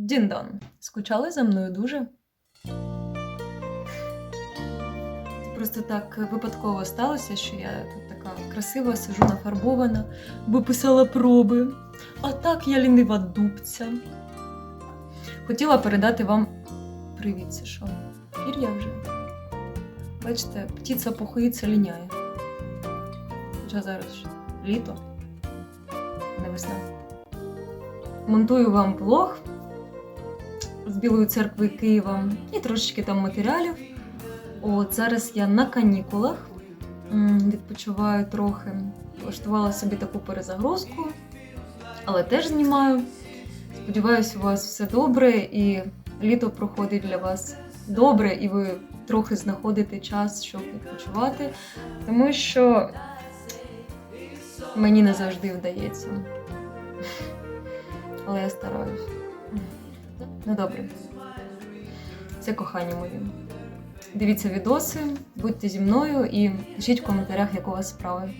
Діндон. Скучали за мною дуже? Просто так випадково сталося, що я тут така красива, сижу нафарбована, бо писала проби. А так я лінива дубця. Хотіла передати вам привіт, це що? Пір'я вже. Бачите, птиця похується ліняє. Хоча зараз літо, не весна. Монтую вам влог з Білої церкви Києва і трошечки там матеріалів. От зараз я на канікулах. Відпочиваю трохи. Влаштувала собі таку перезагрузку, але теж знімаю. Сподіваюсь, у вас все добре і літо проходить для вас добре, і ви трохи знаходите час, щоб відпочивати, тому що мені не завжди вдається. Але я стараюсь. Ну добре. Це кохання моє. Дивіться відоси, будьте зі мною і пишіть в коментарях, як у вас справи.